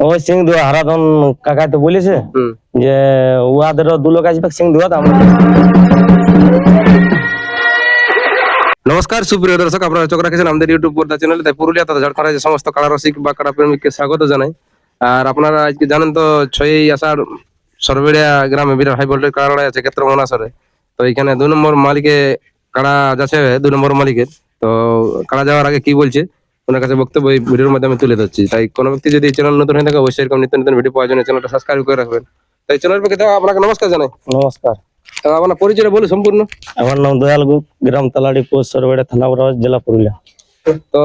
ওই সিং ধোয়া হারাধন কাকা তো বলেছে যে উহাদেরও দু লোক আসবে সিং ধোয়া আমরা নমস্কার সুপ্রিয় দর্শক আপনারা চোখ রাখেছেন আমাদের ইউটিউব পর্দা চ্যানেলে। তাই পুরুলিয়া তথা ঝাড়খণ্ড রাজ্যের সমস্ত কাড়া রসিক বা কাড়া প্রেমিককে স্বাগত জানাই। আর আপনারা আজকে জানেন তো ছয়ই আষাঢ় সরবেড়িয়া গ্রামে বিরাট হাই ভোল্টেজ কাড়া লড়াই আছে ক্ষেত্র মনাসরে তো এখানে দুই নম্বর মালিকে কাড়া যাচ্ছে দুই নম্বর মালিকের। তো কাড়া যাওয়ার আগে কি বলছে? ওনার কাছে বক্তব্য এই ভিডিওর মাধ্যমে তুলে ধরছি। তাই কোনো ব্যক্তি যদি চ্যানেল নতুন হয়ে থাকে অবশ্যই এরকম নিত্য নতুন ভিডিও পাওয়ার জন্য চ্যানেলটা সাবস্ক্রাইব করে রাখবেন। তাই চ্যানেল পক্ষে আপনাকে নমস্কার জানাই। নমস্কার। আপনার পরিচয়টা বলুন সম্পূর্ণ। আমার নাম দয়াল গুপ গ্রাম তালাড়ি পোস্ট সরবেড়া থানা জেলা পুরুলিয়া। তো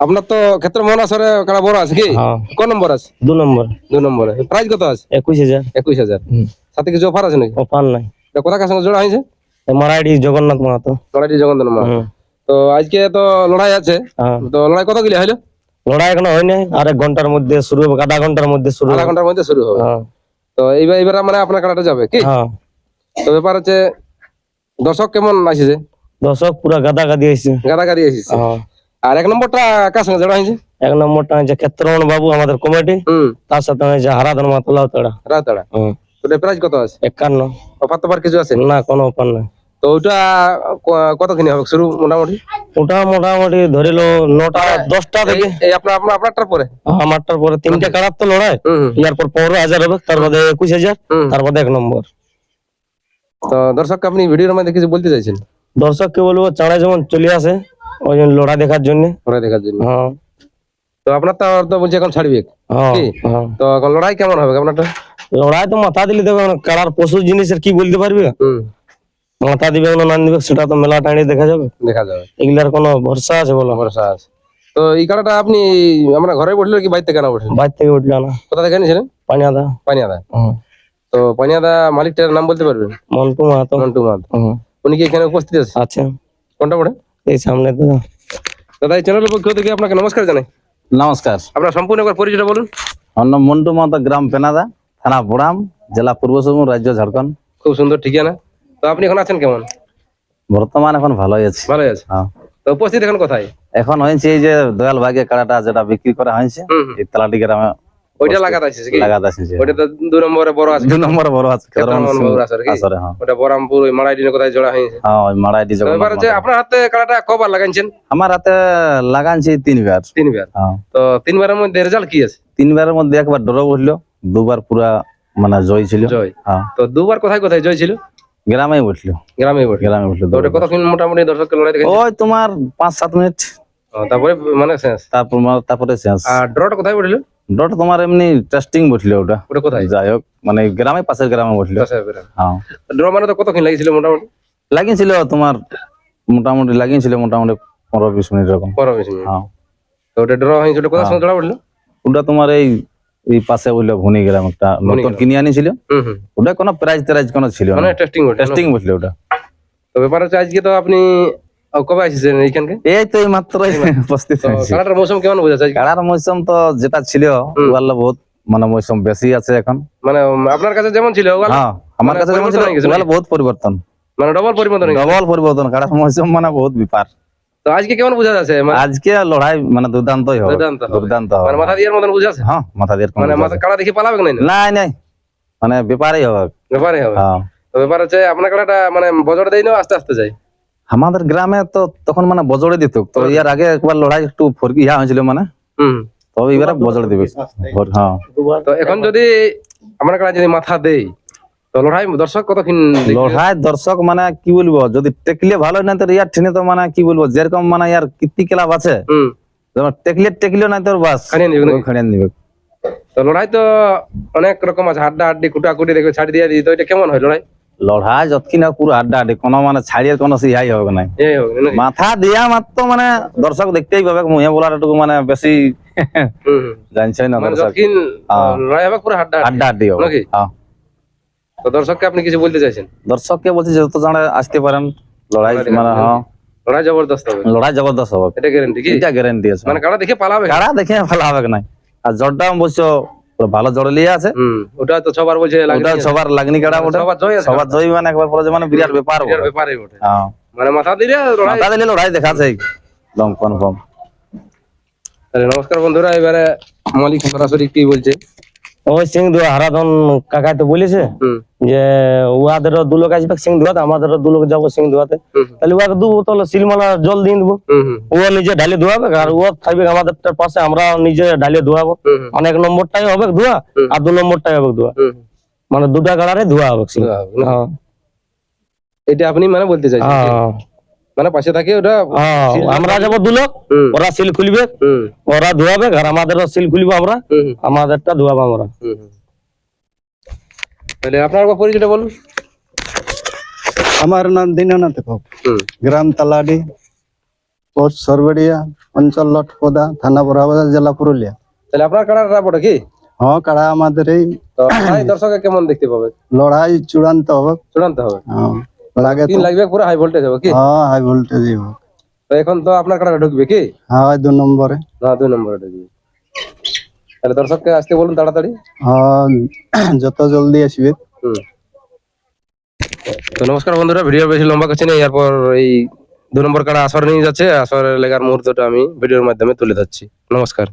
আপনার তো ক্ষেত্র মহানাসরে কারা বড় আছে কি? হ্যাঁ। কোন নম্বর আছে? দু নম্বর। দুই নম্বরে। প্রাইস কত আছে? একুশ হাজার। একুশ হাজার। সাথে কিছু অফার আছে নাকি? ওপান নাই। কোথাকার সঙ্গে জোড়া হয়েছে? মারাইডি জগন্নাথ মাহাতো। লড়াইটি জগন্নাথ মা হুম, তো আজকে তো লড়াই আছে। হ্যাঁ। তো লড়াই কত গিলে হইল লড়াই এখনও হয় নাই আর এক ঘণ্টার মধ্যে শুরু হবে আধা ঘণ্টার মধ্যে শুরু আধা ঘণ্টার মধ্যে শুরু হবে। হ্যাঁ। তো এইবার এইবার মানে আপনার কাটাটা যাবে কি? হ্যাঁ। তো ব্যাপার হচ্ছে দর্শক কেমন আসছে? দর্শক পুরা গাদা গাদি হয়েছে। গাদাগাদি এসেছে হ্যাঁ। আর এক নম্বরটা কার সঙ্গে জোড়া হয়েছে? এক নম্বরটা হচ্ছে ক্ষেত্রমন বাবু আমাদের কমিটি। তার সাথে হয়েছে হারাধন মাতলাও তাড়া রাতাড়া তো প্রাইস কত আছে? একান্ন। অফার তোফার কিছু আছে? না কোনো ওপার নাই। তো ওইটা ক- কতখানি হবে শুরু মোটামুটি? ওটা মোটামুটি ধরিল নটা দশটা থেকে। আপনার আপনার আপনারটার পরে? আমারটার পরে তিনটে কারার তো লড়াই। ইয়ার পর পনেরো হাজার হবে তার মধ্যে একুশ হাজার তার মধ্যে এক নম্বর। তো দর্শককে আপনি ভিডিওর মধ্যে কিছু বলতে চাইছেন? দর্শককে বলব চাঁড়া যেমন চলে আসে ওই জন্য লড়া দেখার জন্য। ওরা দেখার জন্য। হ্যাঁ। তো আপনার তো তো বলছে এখন ছাড়বে। হ্যাঁ হ্যাঁ। তো এখন লড়াই কেমন হবে আপনারটা? লড়াই তো মাথা দিলে দেবে না কারার পশু জিনিসের কি বলতে পারবে? মাথা দিবে না নান দিবে সেটা তো মেলা টাইমে দেখা যাবে। দেখা যাবে। এগুলার কোনো ভরসা আছে বলো? ভরসা আছে। তো এই কাটাটা আপনি আমরা ঘরে বসলে কি বাইরে কেন বসেন? বাইর থেকে উঠবে না। কোথা থেকে এনেছিলেন? পানিয়াদা। পানিয়াদা। তো পানিয়াদা মালিকটার নাম বলতে পারবেন? মন্টু মাহাতো। মন্টু মাহাতো। উনি কি এখানে উপস্থিত আছে? আছে কোনটা পড়ে? এই সামনে তো। দাদা এই চ্যানেলের পক্ষ থেকে আপনাকে নমস্কার জানাই। নমস্কার। আপনার সম্পূর্ণ একবার পরিচয়টা বলুন। আমার নাম মন্টু মাহাতো গ্রাম পেনাদা থানা বোড়াম জেলা পূর্ব সিংভূম রাজ্য ঝাড়খণ্ড। খুব সুন্দর ঠিকানা। তো আপনি এখন আছেন কেমন? বর্তমান এখন ভালোই আছে। ভালোই আছে হ্যাঁ। তো উপস্থিত এখন কোথায়? এখন হয়েছে এই যে দয়াল ভাগে কাড়াটা যেটা বিক্রি করা হয়েছে। এই তালাটি গ্রামে ওইটা লাগাতে কি লাগাতে যে। ওইটা তো দু নম্বরে বড় আছে। দু নম্বর বড় আছে বড় আছে কি? হ্যাঁ। ওটা বরামপুর ওই কোথায় জোড়া হয়েছে? হ্যাঁ ওই তো এবার হচ্ছে আপনার হাতে কাড়াটা কবার লাগাইছেন? আমার হাতে লাগানছি তিনবার। তিনবার। হ্যাঁ। তো তিনবারের মধ্যে রেজাল্ট কি আছে? তিনবারের মধ্যে একবার ড্র বসল দুবার পুরা মানে জয় ছিল। জয়। তো দুবার কোথায় কোথায় জয় ছিল? গ্রামেই বসল। গ্রামে বটে গ্রামে বসল ওটা কতক্ষণ মোটামুটি দর্শককে লড়াই দেখেছে ওই তোমার পাঁচ সাত মিনিট। তারপরে মানে শেষ। তারপর তারপরে শেষ। আর ড্রটা কোথায় পড়িল ডট তোমার এমনি টেস্টিং বসল ওটা। ওটা কোথায়? যাই হোক মানে গ্রামে পাশের গ্রামে বসল। হ্যাঁ। ড্র মানে তো কতক্ষণ লাগিয়েছিল মোটামুটি? লাগিয়েছিল তোমার মোটামুটি লাগিয়েছিল মোটামুটি পনেরো বিশ মিনিট এরকম। পনেরো বিশ মিনিট। হ্যাঁ। তো ওটা ড্র হয়েছিল কোথায়? সঙ্গে জোড়া পড়ল ওটা তোমার এই এই পাশে বলল ভুনি গ্রাম একটা নতুন কিনে আনিছিল। ওটা কোনো ট্রাইজ কোনো ছিল মানে টেস্টিং টেস্টিং বসল ওটা। তো ব্যাপার হচ্ছে আজকে তো আপনি কবে আসছেন এইখানকে? এই তো এই মাত্র উপস্থিত মৌসুম কেমন আজকে? কাড়ার মৌসুম তো যেটা ছিল। ওগুলো বহুত মানে মৌসুম বেশি আছে এখন। মানে আপনার কাছে যেমন ছিল ওগুলো হ্যাঁ আমার মানে কাছে যেমন ছিল ওগুলো বহুত পরিবর্তন। মানে ডবল পরিবর্তন ডবল পরিবর্তন কাড়ার মৌসুম মানে বহুত বিপার তো আজকে কেমন বোঝা যাচ্ছে? আজকে লড়াই মানে দুর্দান্তই হবে। দুর্দান্ত হবে। মানে মাথা দিয়ে মতন বুঝাচ্ছে হ্যাঁ মাথা দিয়ে মানে মাথা কাড়া দেখি পালাবে না নাই নাই। মানে ব্যাপারই হবে। ব্যাপারে হবে। হ্যাঁ। তো ব্যাপার হচ্ছে আপনার কাড়াটা মানে বজর দেয় না আস্তে আস্তে যায়? আমাদের গ্রামে তো তখন মানে বজড়ে দিত। তো ইয়ার আগে একবার লড়াই একটু ফরকি ইয়া হয়েছিল মানে। হুম। তবে এবারে বজড়ে দিবে। হ্যাঁ। তো এখন যদি আমার কাছে যদি মাথা দেই তো লড়াই দর্শক কতক্ষণ দেখবে? লড়াই দর্শক মানে কি বলব যদি টেকলে ভালো না তো ইয়ার ঠিনে তো মানে কি বলব যেরকম মানে ইয়ার কীর্তি ক্লাব আছে হুম যেমন টেকলে টেকলে না তোর বাস খানিয়ে নিবে তো লড়াই তো অনেক রকম আছে হাড্ডা হাড্ডি কুটা কুটি দেখবে ছাড়ি দিয়ে দিই তো এটা কেমন হয় লড়াই লড়াই যতকি না পুরো আড্ডা আড্ডি কোনো মানে ছাড়িয়ে কোনো সিহাই হবে না? মাথা দিয়া মাত্র মানে দর্শক দেখতেই পাবে মুহে বলার একটু মানে বেশি। জানছে না মানে দর্শক। লড়াই হবে পুরো হাড্ডা হাড্ডি। হবে নাকি? হ্যাঁ তো দর্শককে আপনি কিছু বলতে চাইছেন? দর্শককে বলছি যত জানে আসতে পারেন লড়াই মানে হ্যাঁ। লড়াই জবরদস্ত হবে। লড়াই জবরদস্ত হবে। এটা গ্যারেন্টি কি? এটা গ্যারেন্টি আছে। মানে কারা দেখে পালাবে? কারা দেখে ভালো হবে না আর জ্বরটা অবশ্য ভালো জ্বর লিয়ে আছে ওটা তো ছবার বলছে ওটা সবার লাগনি কাড়া ওটা সবার জয় সবার জয়ী মানে একবার পরে মানে বিরাট ব্যাপার এটার ওটা। ওঠে হ্যাঁ। মানে মাথা দিলে লড়াই মাথা দিলে লড়াই দেখাছে একদম কনফার্ম তাহলে নমস্কার বন্ধুরা এবারে মালিক সরাসরি কি বলছে? ওই হারাধন কাকা তো বলেছে যে ওয়াদের দু লোক আসবে সিং ধোয়াতে আমাদের দু লোক যাব সিং ধোয়াতে তাহলে দু সিলমালা জল দিয়ে দেবো। ও নিজে ঢালে ধোয়াবে আর ও থাকবে আমাদের পাশে আমরা নিজে ঢালে ধোয়াবো। মানে এক নম্বরটাই হবে ধোয়া আর দু নম্বরটাই হবে ধোয়া। মানে দুটা গাড়ারে ধোয়া হবে হ্যাঁ। এটা আপনি মানে বলতে চাইছেন? হ্যাঁ। মানে পাশে থাকে ওটা হ্যাঁ, আমরা যাব দু লোক হুম। ওরা সিল খুলবে ওরা ধোয়াবে আর আমাদেরও সিল খুলবো আমরা আমাদেরটা ধোয়াবো আমরা। তাহলে আপনার পরিচয়টা বলুন। আমার নাম দীননাথ ভোগ গ্রাম তালাডি পোস্ট সরবড়িয়া অঞ্চল লটপদা থানা বরাবাজার জেলা পুরুলিয়া। তাহলে আপনার কাড়াটা বটে কি? হ্যাঁ কাড়া আমাদের এই দর্শকে কেমন দেখতে পাবে? লড়াই চূড়ান্ত হবে। চূড়ান্ত হবে। হ্যাঁ, লাগে লাগবে? পুরো হাই ভোল্টেজ হবে কি? হ্যাঁ হাই ভোল্টেজ হবে তো এখন তো আপনার কাড়াটা ঢুকবে কি? হ্যাঁ দু নম্বরে। না দুই নম্বরে ঢুকবে। তাহলে দর্শককে আসতে বলুন তাড়াতাড়ি। হ্যাঁ যত জলদি আসবে। হুম। তো নমস্কার বন্ধুরা ভিডিও বেশি লম্বা করছি না এরপর এই দু নম্বর কাড়া আসর নিয়ে যাচ্ছে। আসরের লেগার মুহূর্তটা আমি ভিডিওর মাধ্যমে তুলে ধরছি। নমস্কার।